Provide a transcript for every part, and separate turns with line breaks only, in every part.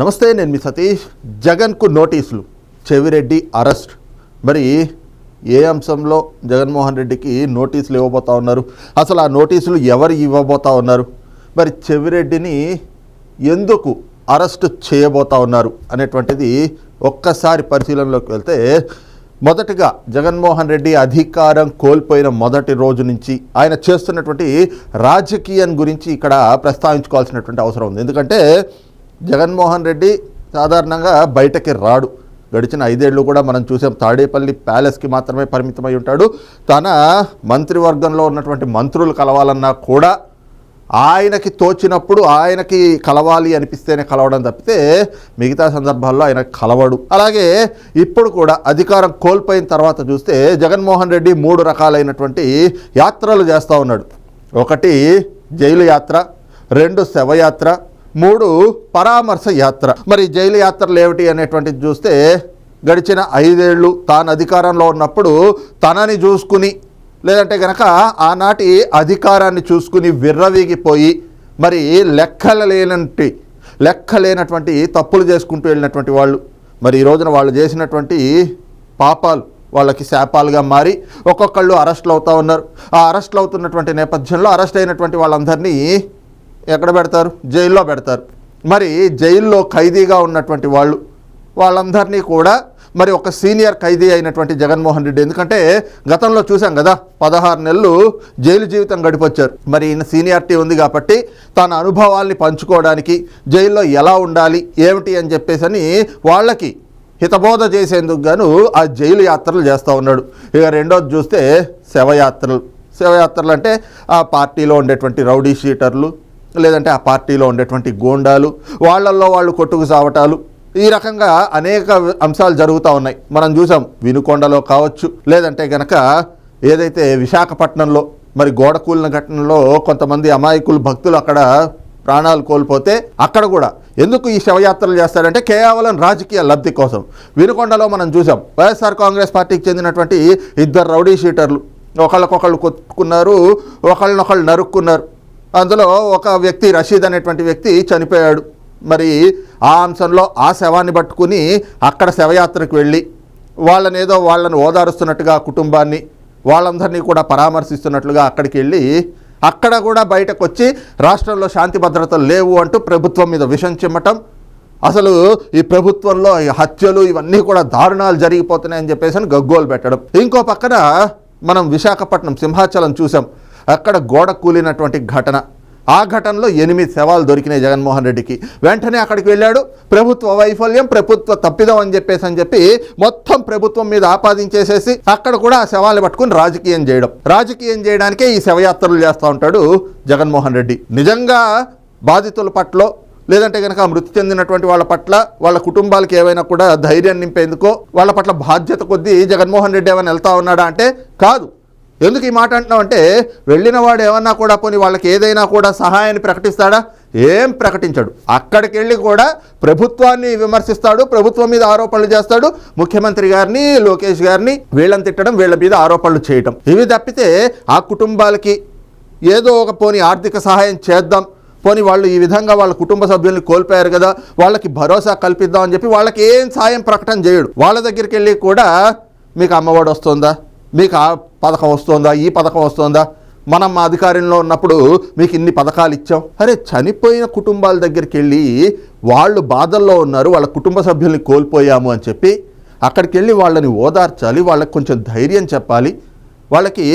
నమస్తే నేను మీ సతీష్. జగన్కు నోటీసులు. చెవిరెడ్డి అరెస్ట్. మరి ఏ అంశంలో జగన్మోహన్ రెడ్డికి నోటీసులు ఇవ్వబోతా ఉన్నారు? అసలు ఆ నోటీసులు ఎవరు ఇవ్వబోతా ఉన్నారు? మరి చెవిరెడ్డిని ఎందుకు అరెస్ట్ చేయబోతా ఉన్నారు అనేటువంటిది ఒక్కసారి పరిశీలనలోకి వెళ్తే మొదటగా జగన్మోహన్ రెడ్డి అధికారం కోల్పోయిన మొదటి రోజు నుంచి ఆయన చేస్తున్నటువంటి రాజకీయం గురించి ఇక్కడ ప్రస్తావించుకోవాల్సినటువంటి అవసరం ఉంది. ఎందుకంటే జగన్మోహన్ రెడ్డి సాధారణంగా బయటకి రాడు. గడిచిన ఐదేళ్ళు కూడా మనం చూసాం తాడేపల్లి ప్యాలెస్కి మాత్రమే పరిమితమై ఉంటాడు. తన మంత్రివర్గంలో ఉన్నటువంటి మంత్రులు కలవాలన్నా కూడా ఆయనకి తోచినప్పుడు ఆయనకి కలవాలి అనిపిస్తేనే కలవడం తప్పితే మిగతా సందర్భాల్లో ఆయన కలవడు. అలాగే ఇప్పుడు కూడా అధికారం కోల్పోయిన తర్వాత చూస్తే జగన్మోహన్ రెడ్డి మూడు రకాలైనటువంటి యాత్రలు చేస్తూ ఉన్నాడు. ఒకటి జైలు యాత్ర రెండు శవయాత్ర మూడు పరామర్శ యాత్ర. మరి జైలు యాత్రలు ఏమిటి అనేటువంటిది చూస్తే గడిచిన ఐదేళ్ళు తాను అధికారంలో ఉన్నప్పుడు తనని చూసుకుని లేదంటే గనక ఆనాటి అధికారాన్ని చూసుకుని విర్రవీగిపోయి మరి లెక్కల లేనంటి లెక్క లేనటువంటి తప్పులు చేసుకుంటూ వెళ్ళినటువంటి వాళ్ళు మరి ఈ రోజున వాళ్ళు చేసినటువంటి పాపాలు వాళ్ళకి శాపాలుగా మారి ఒక్కొక్కళ్ళు అరెస్టులు అవుతూ ఉన్నారు. ఆ అరెస్టులు అవుతున్నటువంటి నేపథ్యంలో అరెస్ట్ అయినటువంటి వాళ్ళందరినీ ఎక్కడ పెడతారు? జైల్లో పెడతారు. మరి జైల్లో ఖైదీగా ఉన్నటువంటి వాళ్ళు వాళ్ళందరినీ కూడా మరి ఒక సీనియర్ ఖైదీ అయినటువంటి జగన్మోహన్ రెడ్డి. ఎందుకంటే గతంలో చూసాం కదా పదహారు నెలలు జైలు జీవితం గడిపొచ్చారు. మరి ఈయన సీనియారిటీ ఉంది కాబట్టి తన అనుభవాల్ని పంచుకోవడానికి జైల్లో ఎలా ఉండాలి ఏమిటి అని చెప్పేసి అని వాళ్ళకి హితబోధ చేసేందుకు గాను ఆ జైలు యాత్రలు చేస్తూ ఉన్నాడు. ఇక రెండోది చూస్తే శవయాత్రలు. శవయాత్రలు అంటే ఆ పార్టీలో ఉండేటువంటి రౌడీ షీటర్లు లేదంటే ఆ పార్టీలో ఉండేటువంటి గోండాలు వాళ్ళల్లో వాళ్ళు కొట్టుకు చావటాలు ఈ రకంగా అనేక అంశాలు జరుగుతూ ఉన్నాయి. మనం చూసాం వినుకొండలో కావచ్చు లేదంటే గనక ఏదైతే విశాఖపట్నంలో మరి గోడ కూలిన ఘటనలో కొంతమంది అమాయకులు భక్తులు అక్కడ ప్రాణాలు కోల్పోతే అక్కడ కూడా ఎందుకు ఈ శవయాత్రలు చేస్తారంటే కేవలం రాజకీయ లబ్ధి కోసం. వినుకొండలో మనం చూసాం వైఎస్ఆర్ కాంగ్రెస్ పార్టీకి చెందినటువంటి ఇద్దరు రౌడీ షీటర్లు. ఒకళ్ళకొకళ్ళు కొట్టుకున్నారు ఒకళ్ళనొకళ్ళు నరుక్కున్నారు. అందులో ఒక వ్యక్తి రషీద్ అనేటువంటి వ్యక్తి చనిపోయాడు. మరి ఆ అంశంలో ఆ శవాన్ని పట్టుకుని అక్కడ శవయాత్రకు వెళ్ళి వాళ్ళని ఏదో వాళ్ళని ఓదారుస్తున్నట్టుగా కుటుంబాన్ని వాళ్ళందరినీ కూడా పరామర్శిస్తున్నట్లుగా అక్కడికి వెళ్ళి అక్కడ కూడా బయటకు వచ్చి రాష్ట్రంలో శాంతి భద్రతలు లేవు అంటూ ప్రభుత్వం మీద విషం చిమ్మటం. అసలు ఈ ప్రభుత్వంలో ఈ హత్యలు ఇవన్నీ కూడా దారుణాలు జరిగిపోతున్నాయని చెప్పేసి అని గగ్గోలు పెట్టడం. ఇంకో పక్కన మనం విశాఖపట్నం సింహాచలం చూసాం. అక్కడ గోడ కూలినటువంటి ఘటన. ఆ ఘటనలో ఎనిమిది శవాలు దొరికినాయి జగన్మోహన్ రెడ్డికి. వెంటనే అక్కడికి వెళ్ళాడు. ప్రభుత్వ వైఫల్యం ప్రభుత్వ తప్పిదం అని చెప్పేసి అని చెప్పి మొత్తం ప్రభుత్వం మీద ఆపాదించేసేసి అక్కడ కూడా ఆ శవాలు పట్టుకుని రాజకీయం చేయడం. రాజకీయం చేయడానికే ఈ శవయాత్రలు చేస్తూ ఉంటాడు జగన్మోహన్ రెడ్డి. నిజంగా బాధితుల పట్ల లేదంటే కనుక మృతి చెందినటువంటి వాళ్ళ పట్ల వాళ్ళ కుటుంబాలకి ఏవైనా కూడా ధైర్యం నింపేందుకో వాళ్ళ పట్ల బాధ్యత కొద్దీ జగన్మోహన్ రెడ్డి ఏమైనా వెళ్తా ఉన్నాడా అంటే కాదు. ఎందుకు ఈ మాట అంటున్నావు అంటే వెళ్ళిన వాడు ఏమన్నా కూడా పోనీ వాళ్ళకి ఏదైనా కూడా సహాయాన్ని ప్రకటిస్తాడా? ఏం ప్రకటించడు. అక్కడికి వెళ్ళి కూడా ప్రభుత్వాన్ని విమర్శిస్తాడు ప్రభుత్వం మీద ఆరోపణలు చేస్తాడు ముఖ్యమంత్రి గారిని లోకేష్ గారిని వీళ్ళని తిట్టడం వీళ్ళ మీద ఆరోపణలు చేయటం. ఇవి తప్పితే ఆ కుటుంబాలకి ఏదో ఒక పోనీ ఆర్థిక సహాయం చేద్దాం. పోనీ వాళ్ళు ఈ విధంగా వాళ్ళ కుటుంబ సభ్యుల్ని కోల్పోయారు కదా వాళ్ళకి భరోసా కల్పిద్దాం అని చెప్పి వాళ్ళకి ఏం సాయం ప్రకటన చేయడు. వాళ్ళ దగ్గరికి వెళ్ళి కూడా మీకు అమ్మఒడి వస్తుందా? మీకు పథకం వస్తుందా? ఈ పథకం వస్తుందా? మనం మా అధికారంలో ఉన్నప్పుడు మీకు ఇన్ని పథకాలు ఇచ్చాం. అరే చనిపోయిన కుటుంబాల దగ్గరికి వెళ్ళి వాళ్ళు బాధల్లో ఉన్నారు వాళ్ళ కుటుంబ సభ్యుల్ని కోల్పోయాము అని చెప్పి అక్కడికి వెళ్ళి వాళ్ళని ఓదార్చాలి వాళ్ళకి కొంచెం ధైర్యం చెప్పాలి వాళ్ళకి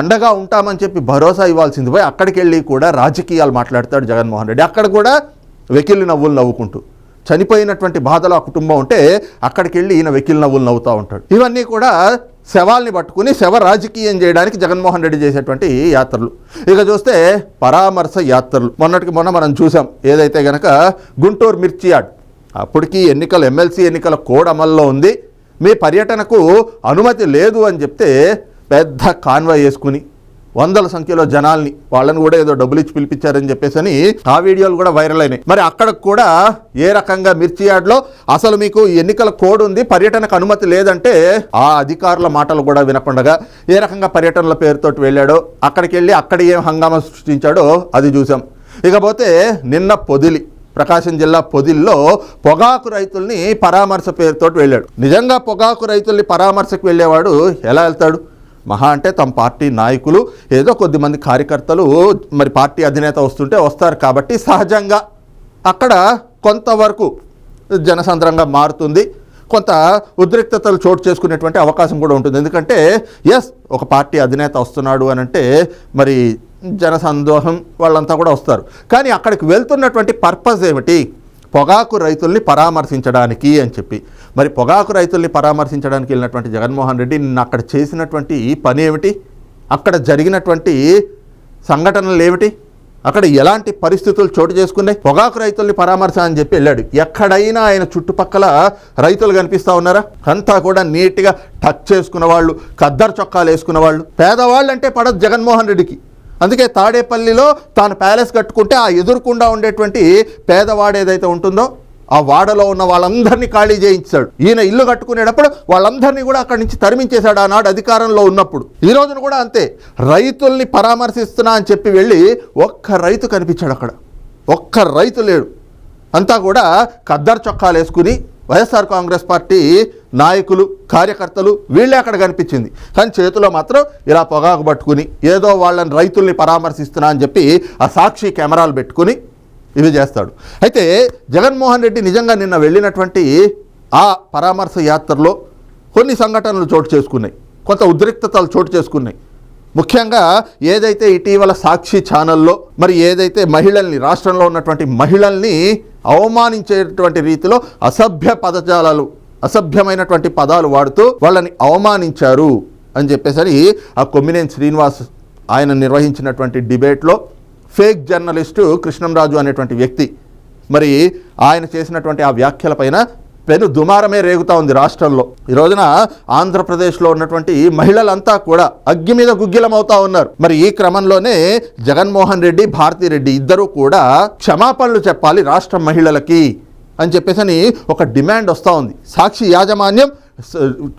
అండగా ఉంటామని చెప్పి భరోసా ఇవ్వాల్సింది పోయి అక్కడికి వెళ్ళి కూడా రాజకీయాలు మాట్లాడతాడు జగన్మోహన్ రెడ్డి. అక్కడ కూడా వెకిలి నవ్వులు నవ్వుకుంటూ చనిపోయినటువంటి బాధలు ఆ కుటుంబం ఉంటే అక్కడికి వెళ్ళి ఈయన వెకిలి నవ్వులు నవ్వుతూ ఉంటాడు. ఇవన్నీ కూడా శవాల్ని పట్టుకుని శవ రాజకీయం చేయడానికి జగన్మోహన్ రెడ్డి చేసేటువంటి యాత్రలు. ఇక చూస్తే పరామర్శ యాత్రలు. మొన్నటికి మొన్న మనం చూసాం. ఏదైతే గనక గుంటూరు మిర్చి యార్డ్. అప్పటికి ఎన్నికలు ఎమ్మెల్సీ ఎన్నికల కోడ్ అమల్లో ఉంది. మీ పర్యటనకు అనుమతి లేదు అని చెప్తే పెద్ద కాన్వాయ్ వేసుకుని వందల సంఖ్యలో జనాల్ని వాళ్ళని కూడా ఏదో డబ్బులు ఇచ్చి పిలిపించారని చెప్పేసి అని ఆ వీడియోలు కూడా వైరల్ అయినాయి. మరి అక్కడ కూడా ఏ రకంగా మిర్చి యార్డ్లో అసలు మీకు ఎన్నికల కోడ్ ఉంది పర్యటనకు అనుమతి లేదంటే ఆ అధికారుల మాటలు కూడా వినకుండగా ఏ రకంగా పర్యటనల పేరుతోటి వెళ్ళాడో అక్కడికి వెళ్ళి అక్కడ ఏం హంగామా సృష్టించాడో అది చూసాం. ఇకపోతే నిన్న పొదిలి ప్రకాశం జిల్లా పొదిల్లో పొగాకు రైతుల్ని పరామర్శ పేరుతో వెళ్ళాడు. నిజంగా పొగాకు రైతుల్ని పరామర్శకు వెళ్ళేవాడు ఎలా వెళ్తాడు? మహా అంటే తమ పార్టీ నాయకులు ఏదో కొద్దిమంది కార్యకర్తలు మరి పార్టీ అధినేత వస్తుంటే వస్తారు కాబట్టి సహజంగా అక్కడ కొంతవరకు జనసంద్రంగా మారుతుంది. కొంత ఉద్రిక్తతలు చోటు చేసుకునేటువంటి అవకాశం కూడా ఉంటుంది. ఎందుకంటే ఎస్ ఒక పార్టీ అధినేత వస్తున్నాడు అని అంటే మరి జనసందోహం వాళ్ళంతా కూడా వస్తారు. కానీ అక్కడికి వెళ్తున్నటువంటి పర్పస్ ఏమిటి? పొగాకు రైతుల్ని పరామర్శించడానికి అని చెప్పి. మరి పొగాకు రైతుల్ని పరామర్శించడానికి వెళ్ళినటువంటి జగన్మోహన్ రెడ్డి నిన్న అక్కడ చేసినటువంటి పని ఏమిటి? అక్కడ జరిగినటువంటి సంఘటనలు ఏమిటి? అక్కడ ఎలాంటి పరిస్థితులు చోటు చేసుకున్నాయి? పొగాకు రైతుల్ని పరామర్శ అని చెప్పి వెళ్ళాడు. ఎక్కడైనా ఆయన చుట్టుపక్కల రైతులు కనిపిస్తా ఉన్నారా? అంతా కూడా నీట్గా టచ్ చేసుకున్న వాళ్ళు కద్దరు చొక్కాలు వేసుకున్న వాళ్ళు. పేదవాళ్ళు అంటే పడదు జగన్మోహన్ రెడ్డికి. అందుకే తాడేపల్లిలో తాను ప్యాలెస్ కట్టుకుంటే ఆ ఎదురుకుండా ఉండేటువంటి పేదవాడు ఏదైతే ఉంటుందో ఆ వాడలో ఉన్న వాళ్ళందరినీ ఖాళీ చేయించాడు. ఈయన ఇల్లు కట్టుకునేటప్పుడు వాళ్ళందరినీ కూడా అక్కడి నుంచి తరిమించేశాడు ఆనాడు అధికారంలో ఉన్నప్పుడు. ఈ రోజున కూడా అంతే. రైతుల్ని పరామర్శిస్తున్నా అని చెప్పి వెళ్ళి ఒక్క రైతు కనిపించాడు అక్కడ. ఒక్క రైతు లేడు. అంతా కూడా కద్దరు చొక్కాలు వేసుకుని వైఎస్ఆర్ కాంగ్రెస్ పార్టీ నాయకులు కార్యకర్తలు వీళ్ళే అక్కడ కనిపించింది. కానీ చేతిలో మాత్రం ఇలా పొగాకు పట్టుకుని ఏదో వాళ్ళని రైతుల్ని పరామర్శిస్తున్నా అని చెప్పి ఆ సాక్షి కెమెరాలు పెట్టుకుని ఇవి చేస్తాడు. అయితే జగన్మోహన్ రెడ్డి నిజంగా నిన్న వెళ్ళినటువంటి ఆ పరామర్శ యాత్రలో కొన్ని సంఘటనలు చోటు చేసుకున్నాయి. కొంత ఉద్రిక్తతలు చోటు చేసుకున్నాయి. ముఖ్యంగా ఏదైతే ఇటీవల సాక్షి ఛానల్లో మరి ఏదైతే మహిళల్ని రాష్ట్రంలో ఉన్నటువంటి మహిళల్ని అవమానించేటువంటి రీతిలో అసభ్య పదజాలాలు అసభ్యమైనటువంటి పదాలు వాడుతూ వాళ్ళని అవమానించారు అని చెప్పేసరి ఆ కొమ్మినేని శ్రీనివాస్ ఆయన నిర్వహించినటువంటి డిబేట్లో ఫేక్ జర్నలిస్టు కృష్ణంరాజు అనేటువంటి వ్యక్తి. మరి ఆయన చేసినటువంటి ఆ వ్యాఖ్యలపైన పెను దుమారమే రేగుతూ ఉంది రాష్ట్రంలో. ఈ రోజున ఆంధ్రప్రదేశ్లో ఉన్నటువంటి మహిళలంతా కూడా అగ్గి మీద గుగ్గిలమవుతా ఉన్నారు. మరి ఈ క్రమంలోనే జగన్మోహన్ రెడ్డి భారతిరెడ్డి ఇద్దరూ కూడా క్షమాపణలు చెప్పాలి రాష్ట్ర మహిళలకి అని చెప్పేసి ఒక డిమాండ్ వస్తూ ఉంది. సాక్షి యాజమాన్యం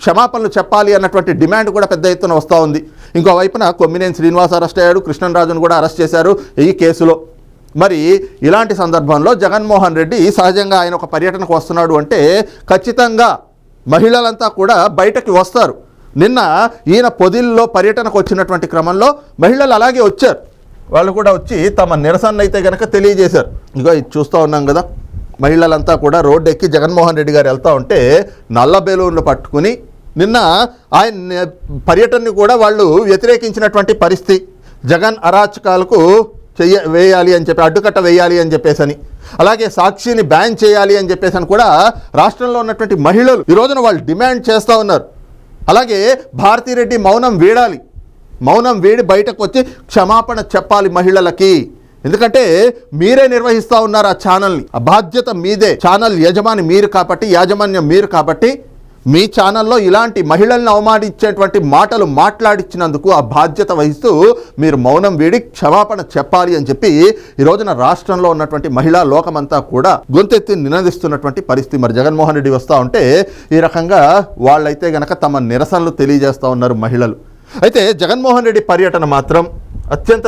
క్షమాపణలు చెప్పాలి అన్నటువంటి డిమాండ్ కూడా పెద్ద ఎత్తున వస్తూ ఉంది. ఇంకో వైపున కొమ్మినేని శ్రీనివాస్ అరెస్ట్ అయ్యాడు కృష్ణరాజును కూడా అరెస్ట్ చేశారు ఈ కేసులో. మరి ఇలాంటి సందర్భంలో జగన్మోహన్ రెడ్డి సహజంగా ఆయన ఒక పర్యటనకు వస్తున్నాడు అంటే ఖచ్చితంగా మహిళలంతా కూడా బయటకి వస్తారు. నిన్న ఈయన పొదిల్లో పర్యటనకు వచ్చినటువంటి క్రమంలో మహిళలు అలాగే వచ్చారు. వాళ్ళు కూడా వచ్చి తమ నిరసన అయితే కనుక తెలియజేశారు. ఇగో ఇది చూస్తూ ఉన్నాం కదా మహిళలంతా కూడా రోడ్డు ఎక్కి జగన్మోహన్ రెడ్డి గారు వెళ్తూ ఉంటే నల్ల బెలూన్లు పట్టుకుని నిన్న ఆయన పర్యటనని కూడా వాళ్ళు వ్యతిరేకించినటువంటి పరిస్థితి. జగన్ అరాచకాలకు చెయ్య వేయాలి అని చెప్పి అడ్డుకట్ట వేయాలి అని చెప్పేసని. అలాగే సాక్షిని బ్యాన్ చేయాలి అని చెప్పేసి అని కూడా రాష్ట్రంలో ఉన్నటువంటి మహిళలు ఈ రోజున వాళ్ళు డిమాండ్ చేస్తూ ఉన్నారు. అలాగే భారతిరెడ్డి మౌనం వీడాలి. మౌనం వీడి బయటకు వచ్చి క్షమాపణ చెప్పాలి మహిళలకి. ఎందుకంటే మీరే నిర్వహిస్తూ ఉన్నారు ఆ ఛానల్ని. ఆ బాధ్యత మీదే. ఛానల్ యజమాని మీరు కాబట్టి యాజమాన్యం మీరు కాబట్టి మీ ఛానల్లో ఇలాంటి మహిళలను అవమానించేటువంటి మాటలు మాట్లాడించినందుకు ఆ బాధ్యత వహిస్తూ మీరు మౌనం వీడి క్షమాపణ చెప్పాలి అని చెప్పి ఈ రోజున రాష్ట్రంలో ఉన్నటువంటి మహిళా లోకమంతా కూడా గొంతెత్తి నినదిస్తున్నటువంటి పరిస్థితి. మరి జగన్మోహన్ రెడ్డి వస్తూ ఉంటే ఈ రకంగా వాళ్ళైతే గనక తమ నిరసనలు తెలియజేస్తూ ఉన్నారు మహిళలు. అయితే జగన్మోహన్ రెడ్డి పర్యటన మాత్రం అత్యంత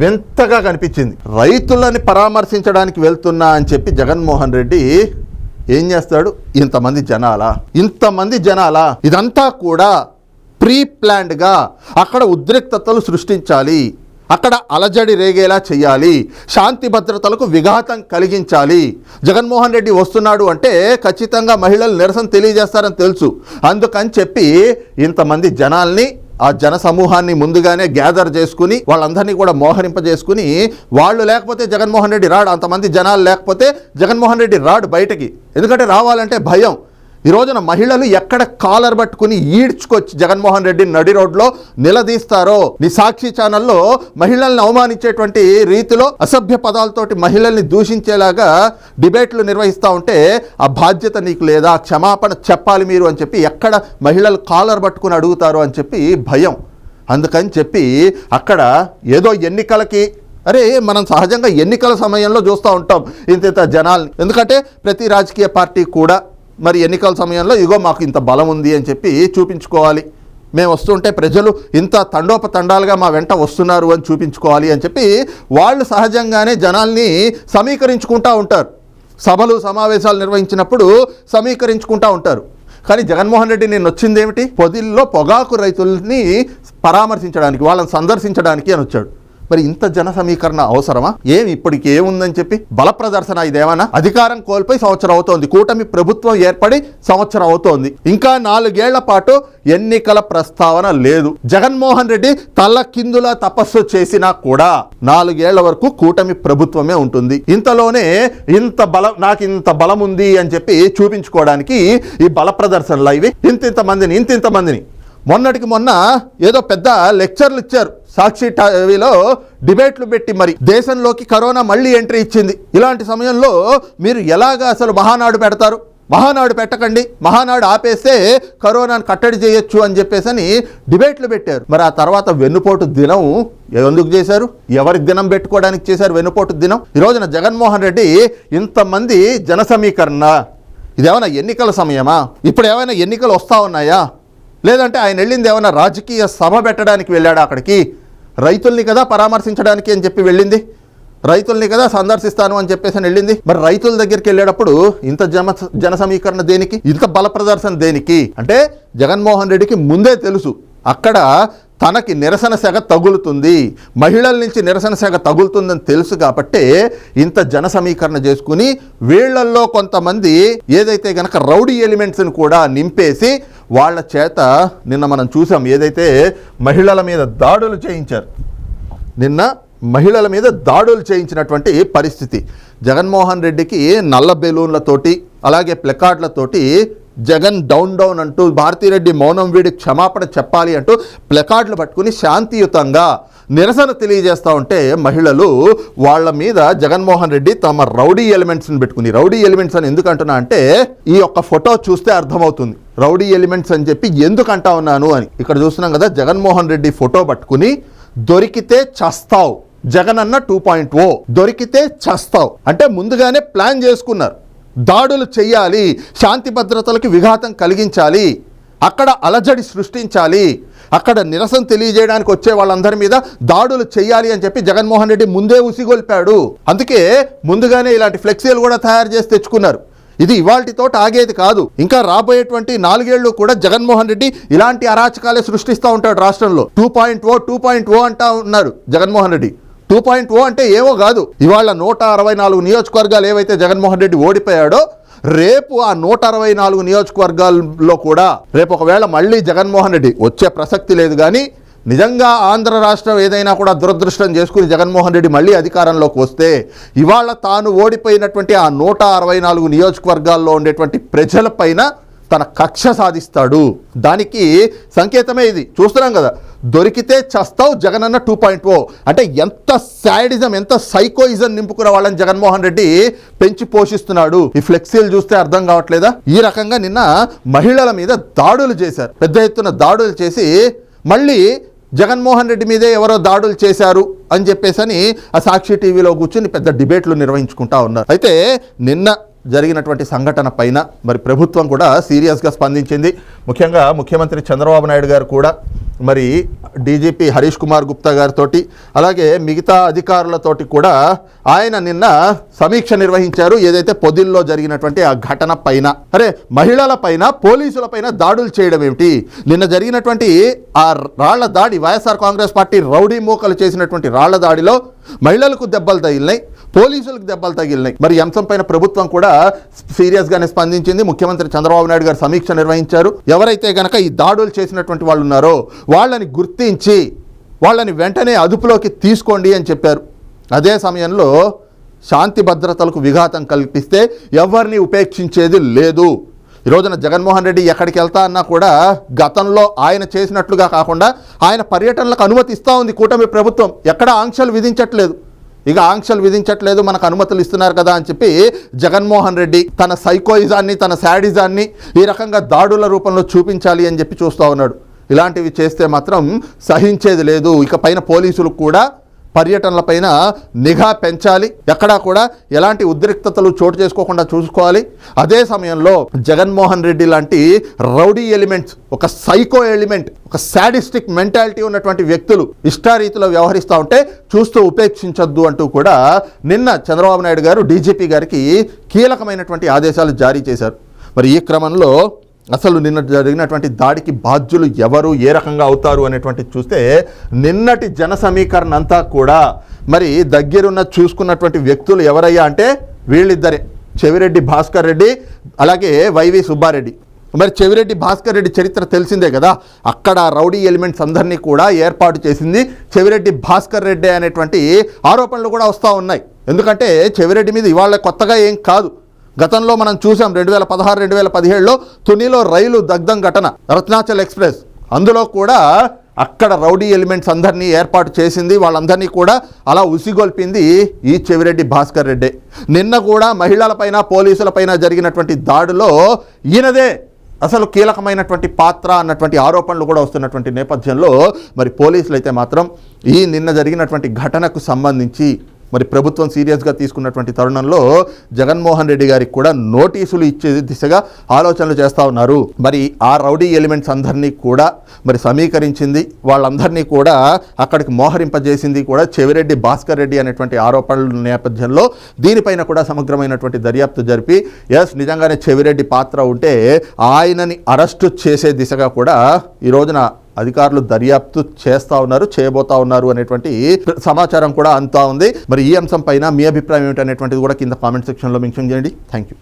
వింతగా కనిపించింది. రైతులని పరామర్శించడానికి వెళ్తున్నా అని చెప్పి జగన్మోహన్ రెడ్డి ఏం చేస్తాడు? ఇంతమంది జనాలా? ఇంతమంది జనాలా? ఇదంతా కూడా ప్రీ ప్లాన్డ్గా అక్కడ ఉద్రిక్తతలు సృష్టించాలి. అక్కడ అలజడి రేగేలా చేయాలి శాంతి భద్రతలకు విఘాతం కలిగించాలి. జగన్మోహన్ రెడ్డి వస్తున్నాడు అంటే ఖచ్చితంగా మహిళలు నిరసన తెలియజేస్తారని తెలుసు. అందుకని చెప్పి ఇంతమంది జనాల్ని ఆ జన సమూహాన్ని ముందుగానే గ్యాదర్ చేసుకుని వాళ్ళందరినీ కూడా మోహరింపజేసుకుని వాళ్ళు లేకపోతే జగన్మోహన్ రెడ్డి రాడు అంతమంది జనాలు లేకపోతే జగన్మోహన్ రెడ్డి రాడు బయటకి. ఎందుకంటే రావాలంటే భయం. ఈ రోజున మహిళలు ఎక్కడ కాలర్ పట్టుకుని ఈడ్చుకొచ్చి జగన్మోహన్ రెడ్డి నడి రోడ్లో నిలదీస్తారో? నీ సాక్షి ఛానల్లో మహిళల్ని అవమానించేటువంటి రీతిలో అసభ్య పదాలతోటి మహిళల్ని దూషించేలాగా డిబేట్లు నిర్వహిస్తూ ఉంటే ఆ బాధ్యత నీకు లేదా? క్షమాపణ చెప్పాలి మీరు అని చెప్పి ఎక్కడ మహిళలు కాలర్ పట్టుకుని అడుగుతారో అని చెప్పి భయం. అందుకని చెప్పి అక్కడ ఏదో ఎన్నికలకి అరే మనం సహజంగా ఎన్నికల సమయంలో చూస్తూ ఉంటాం ఇంత ఇంత జనాల్ని. ఎందుకంటే ప్రతి రాజకీయ పార్టీ కూడా మరి ఎన్నికల సమయంలో ఇగో మాకు ఇంత బలం ఉంది అని చెప్పి చూపించుకోవాలి. మేము వస్తుంటే ప్రజలు ఇంత తండోపతండాలుగా మా వెంట వస్తున్నారు అని చూపించుకోవాలి అని చెప్పి వాళ్ళు సహజంగానే జనాల్ని సమీకరించుకుంటూ ఉంటారు. సభలు సమావేశాలు నిర్వహించినప్పుడు సమీకరించుకుంటూ ఉంటారు. కానీ జగన్మోహన్ రెడ్డి నేను వచ్చింది ఏమిటి పొదిల్లో పొగాకు రైతుల్ని పరామర్శించడానికి వాళ్ళని సందర్శించడానికి అని వచ్చాడు. మరి ఇంత జన సమీకరణ అవసరమా? ఏం ఇప్పటికి ఏముందని చెప్పి బల ప్రదర్శన ఇదేమన్నా అధికారం కోల్పోయి సంవత్సరం అవుతోంది. కూటమి ప్రభుత్వం ఏర్పడి సంవత్సరం అవుతోంది. ఇంకా నాలుగేళ్ళ పాటు ఎన్నికల ప్రస్తావన లేదు. జగన్మోహన్ రెడ్డి తల కిందుల తపస్సు చేసినా కూడా నాలుగేళ్ళ వరకు కూటమి ప్రభుత్వమే ఉంటుంది. ఇంతలోనే ఇంత బలం నాకు ఇంత బలం ఉంది అని చెప్పి చూపించుకోవడానికి ఈ బల ప్రదర్శనలు ఇవి ఇంత మందిని ఇంత మందిని. మొన్నటికి మొన్న ఏదో పెద్ద లెక్చర్లు ఇచ్చారు. సాక్షి టీవీలో డిబేట్లు పెట్టి మరి. దేశంలోకి కరోనా మళ్ళీ ఎంట్రీ ఇచ్చింది. ఇలాంటి సమయంలో మీరు ఎలాగ అసలు మహానాడు పెడతారు? మహానాడు పెట్టకండి. మహానాడు ఆపేస్తే కరోనాను కట్టడి చేయొచ్చు అని చెప్పేసి అని డిబేట్లు పెట్టారు. మరి ఆ తర్వాత వెన్నుపోటు దినం ఎందుకు చేశారు? ఎవరి దినం పెట్టుకోవడానికి చేశారు వెన్నుపోటు దినం? ఈ రోజున జగన్మోహన్ రెడ్డి ఇంతమంది జన సమీకరణ. ఇదేమైనా ఎన్నికల సమయమా? ఇప్పుడు ఏమైనా ఎన్నికలు వస్తా ఉన్నాయా? లేదంటే ఆయన వెళ్ళింది ఏమైనా రాజకీయ సభ పెట్టడానికి వెళ్ళాడు అక్కడికి? రైతుల్ని కదా పరామర్శించడానికి అని చెప్పి వెళ్ళింది. రైతుల్ని కదా సందర్శిస్తాను అని చెప్పేసి అని వెళ్ళింది. మరి రైతుల దగ్గరికి వెళ్ళేటప్పుడు ఇంత జన జన సమీకరణ దేనికి? ఇంత బల ప్రదర్శన దేనికి? అంటే జగన్మోహన్ రెడ్డికి ముందే తెలుసు. అక్కడ తనకి నిరసన సెగ తగులుతుంది. మహిళల నుంచి నిరసన సెగ తగులుతుందని తెలుసు కాబట్టే ఇంత జన సమీకరణ చేసుకుని వీళ్ళల్లో కొంతమంది ఏదైతే గనక రౌడీ ఎలిమెంట్స్ని కూడా నింపేసి వాళ్ళ చేత నిన్న మనం చూసాం ఏదైతే మహిళల మీద దాడులు చేయించారు. నిన్న మహిళల మీద దాడులు చేయించినటువంటి పరిస్థితి. జగన్మోహన్ రెడ్డికి నల్ల బెలూన్లతోటి అలాగే ప్లెకార్డ్లతోటి జగన్ డౌన్ డౌన్ అంటూ భారతీరెడ్డి మౌనం వీడి క్షమాపణ చెప్పాలి అంటూ ప్లకార్డులు పట్టుకుని శాంతియుతంగా నిరసన తెలియజేస్తూ ఉంటే మహిళలు వాళ్ళ మీద జగన్మోహన్ రెడ్డి తమ రౌడీ ఎలిమెంట్స్ని పెట్టుకుని రౌడీ ఎలిమెంట్స్ అని ఎందుకు అంటున్నా అంటే ఈ యొక్క ఫోటో చూస్తే అర్థమవుతుంది. రౌడీ ఎలిమెంట్స్ అని చెప్పి ఎందుకు అంటా ఉన్నాను అని. ఇక్కడ చూస్తున్నాం కదా జగన్మోహన్ రెడ్డి ఫోటో పట్టుకుని దొరికితే చస్తావు. జగన్ అన్న టూ పాయింట్ ఓ. దొరికితే చస్తావు. అంటే ముందుగానే ప్లాన్ చేసుకున్నారు. దాడులు చెయ్యాలి శాంతి భద్రతలకు విఘాతం కలిగించాలి అక్కడ అలజడి సృష్టించాలి అక్కడ నిరసన తెలియజేయడానికి వచ్చే వాళ్ళందరి మీద దాడులు చేయాలి అని చెప్పి జగన్మోహన్ రెడ్డి ముందే ఉసిగొల్పాడు. అందుకే ముందుగానే ఇలాంటి ఫ్లెక్సీలు కూడా తయారు చేసి తెచ్చుకున్నారు. ఇది ఇవాల్టితో ఆగేది కాదు. ఇంకా రాబోయేటువంటి నాలుగేళ్ళు కూడా జగన్మోహన్ రెడ్డి ఇలాంటి అరాచకాలే సృష్టిస్తూ ఉంటాడు రాష్ట్రంలో. Two point O two point O అంటా ఉన్నారు Jaganmohan Reddy. Two point O అంటే ఏవో కాదు. ఇవాళ నూట అరవై నాలుగు నియోజకవర్గాలు ఏవైతే జగన్మోహన్ రెడ్డి ఓడిపోయాడో రేపు ఆ నూట అరవై నాలుగు నియోజకవర్గాల్లో కూడా రేపు ఒకవేళ మళ్ళీ జగన్మోహన్ రెడ్డి వచ్చే ప్రసక్తి లేదు కానీ నిజంగా ఆంధ్ర రాష్ట్రం ఏదైనా కూడా దురదృష్టం చేసుకుని జగన్మోహన్ రెడ్డి మళ్ళీ అధికారంలోకి వస్తే ఇవాళ తాను ఓడిపోయినటువంటి ఆ నూట అరవై నాలుగు నియోజకవర్గాల్లో ఉండేటువంటి ప్రజలపైన తన కక్ష సాధిస్తాడు. దానికి సంకేతమే ఇది. చూస్తున్నాం కదా దొరికితే చస్తావు అన్న టూ పాయింట్ ఓ. అంటే ఎంత శాడిజం ఎంత సైకోయిజం నింపుకున్న వాళ్ళని జగన్మోహన్ రెడ్డి పెంచి పోషిస్తున్నాడు. ఈ ఫ్లెక్సీలు చూస్తే అర్థం కావట్లేదా? ఈ రకంగా నిన్న మహిళల మీద దాడులు చేశారు. పెద్ద ఎత్తున దాడులు చేసి మళ్ళీ జగన్మోహన్ రెడ్డి మీదే ఎవరో దాడులు చేశారు అని చెప్పేసని ఆ సాక్షి టీవీలో కూర్చుని పెద్ద డిబేట్లు నిర్వహించుకుంటా ఉన్నారు. అయితే నిన్న జరిగినటువంటి సంఘటన పైన మరి ప్రభుత్వం కూడా సీరియస్గా స్పందించింది. ముఖ్యంగా ముఖ్యమంత్రి చంద్రబాబు నాయుడు గారు కూడా మరి డీజీపీ హరీష్ కుమార్ గుప్తా గారితోటి అలాగే మిగతా అధికారులతోటి కూడా ఆయన నిన్న సమీక్ష నిర్వహించారు. ఏదైతే పొదిల్లో జరిగినటువంటి ఆ ఘటన పైన అరే మహిళల పైన పోలీసుల పైన దాడులు చేయడం ఏమిటి? నిన్న జరిగినటువంటి ఆ రాళ్ళ దాడి వైఎస్ఆర్ కాంగ్రెస్ పార్టీ రౌడీ మూకలు చేసినటువంటి రాళ్ళ దాడిలో మహిళలకు దెబ్బలు తగిలినాయి. పోలీసులకు దెబ్బలు తగిలినాయి. మరి అంశం పైన ప్రభుత్వం కూడా సీరియస్ గానే స్పందించింది. ముఖ్యమంత్రి చంద్రబాబు నాయుడు గారు సమీక్ష నిర్వహించారు. ఎవరైతే గనక ఈ దాడులు చేసినటువంటి వాళ్ళు ఉన్నారో వాళ్ళని గుర్తించి వాళ్ళని వెంటనే అదుపులోకి తీసుకోండి అని చెప్పారు. అదే సమయంలో శాంతి భద్రతలకు విఘాతం కల్పిస్తే ఎవరిని ఉపేక్షించేది లేదు. ఈ రోజున జగన్మోహన్ రెడ్డి ఎక్కడికి వెళ్తా అన్నా కూడా గతంలో ఆయన చేసినట్లుగా కాకుండా ఆయన పర్యటనలకు అనుమతి ఇస్తూ ఉంది కూటమి ప్రభుత్వం. ఎక్కడ ఆంక్షలు విధించట్లేదు. ఇక ఆంక్షలు విధించట్లేదు మనకు అనుమతులు ఇస్తున్నారు కదా అని చెప్పి జగన్మోహన్ రెడ్డి తన సైకోయిజాన్ని తన శాడిజాన్ని ఈ రకంగా దాడుల రూపంలో చూపించాలి అని చెప్పి చూస్తూ ఉన్నాడు. ఇలాంటివి చేస్తే మాత్రం సహించేది లేదు. ఇక పైన పోలీసులు కూడా పర్యటనలపైన నిఘా పెంచాలి. ఎక్కడా కూడా ఎలాంటి ఉద్రిక్తతలు చోటు చేసుకోకుండా చూసుకోవాలి. అదే సమయంలో జగన్మోహన్ రెడ్డి లాంటి రౌడీ ఎలిమెంట్స్ ఒక సైకో ఎలిమెంట్ ఒక సాడిస్టిక్ మెంటాలిటీ ఉన్నటువంటి వ్యక్తులు ఇష్టారీతిలో వ్యవహరిస్తూ ఉంటే చూస్తూ ఉపేక్షించొద్దు అంటూ కూడా నిన్న చంద్రబాబు నాయుడు గారు డీజీపీ గారికి కీలకమైనటువంటి ఆదేశాలు జారీ చేశారు. మరి ఈ క్రమంలో అసలు నిన్న జరిగినటువంటి దాడికి బాధ్యులు ఎవరు ఏ రకంగా అవుతారు అనేటువంటిది చూస్తే నిన్నటి జన సమీకరణ అంతా కూడా మరి దగ్గరున్న చూసుకున్నటువంటి వ్యక్తులు ఎవరయ్యా అంటే వీళ్ళిద్దరే. చెవిరెడ్డి భాస్కర్ రెడ్డి అలాగే వైవి సుబ్బారెడ్డి. మరి చెవిరెడ్డి భాస్కర్ రెడ్డి చరిత్ర తెలిసిందే కదా. అక్కడ రౌడీ ఎలిమెంట్స్ అందరినీ కూడా ఏర్పాటు చేసింది చెవిరెడ్డి భాస్కర్ రెడ్డి అనేటువంటి ఆరోపణలు కూడా వస్తూ ఉన్నాయి. ఎందుకంటే చెవిరెడ్డి మీద ఇవాళ కొత్తగా ఏం కాదు. గతంలో మనం చూసాం రెండు వేల పదహారు రెండు వేల పదిహేడులో తునిలో రైలు దగ్ధం ఘటన రత్నాచల్ ఎక్స్ప్రెస్. అందులో కూడా అక్కడ రౌడీ ఎలిమెంట్స్ అందరినీ ఏర్పాటు చేసింది వాళ్ళందరినీ కూడా అలా ఉసిగొల్పింది ఈ చెవిరెడ్డి భాస్కర్ రెడ్డి. నిన్న కూడా మహిళలపైన పోలీసులపైన జరిగినటువంటి దాడిలో ఈయనదే అసలు కీలకమైనటువంటి పాత్ర అన్నటువంటి ఆరోపణలు కూడా వస్తున్నటువంటి నేపథ్యంలో మరి పోలీసులు అయితే మాత్రం ఈ నిన్న జరిగినటువంటి ఘటనకు సంబంధించి మరి ప్రభుత్వం సీరియస్గా తీసుకున్నటువంటి తరుణంలో జగన్మోహన్ రెడ్డి గారికి కూడా నోటీసులు ఇచ్చే దిశగా ఆలోచనలు చేస్తూ ఉన్నారు. మరి ఆ రౌడీ ఎలిమెంట్స్ అందరినీ కూడా మరి సమీకరించింది వాళ్ళందరినీ కూడా అక్కడికి మోహరింపజేసింది కూడా చెవిరెడ్డి భాస్కర్ రెడ్డి అనేటువంటి ఆరోపణల నేపథ్యంలో దీనిపైన కూడా సమగ్రమైనటువంటి దర్యాప్తు జరిపి ఎస్ నిజంగానే చెవిరెడ్డి పాత్ర ఉంటే ఆయనని అరెస్టు చేసే దిశగా కూడా ఈ రోజున అధికారులు దర్యాప్తు చేస్తా ఉన్నారు చేయబోతా ఉన్నారు అనేటువంటి సమాచారం కూడా అంతా ఉంది. మరి ఈ అంశం పైన మీ అభిప్రాయం ఏమిటనేటువంటిది కూడా కింద కామెంట్ సెక్షన్లో మెన్షన్ చేయండి. Thank you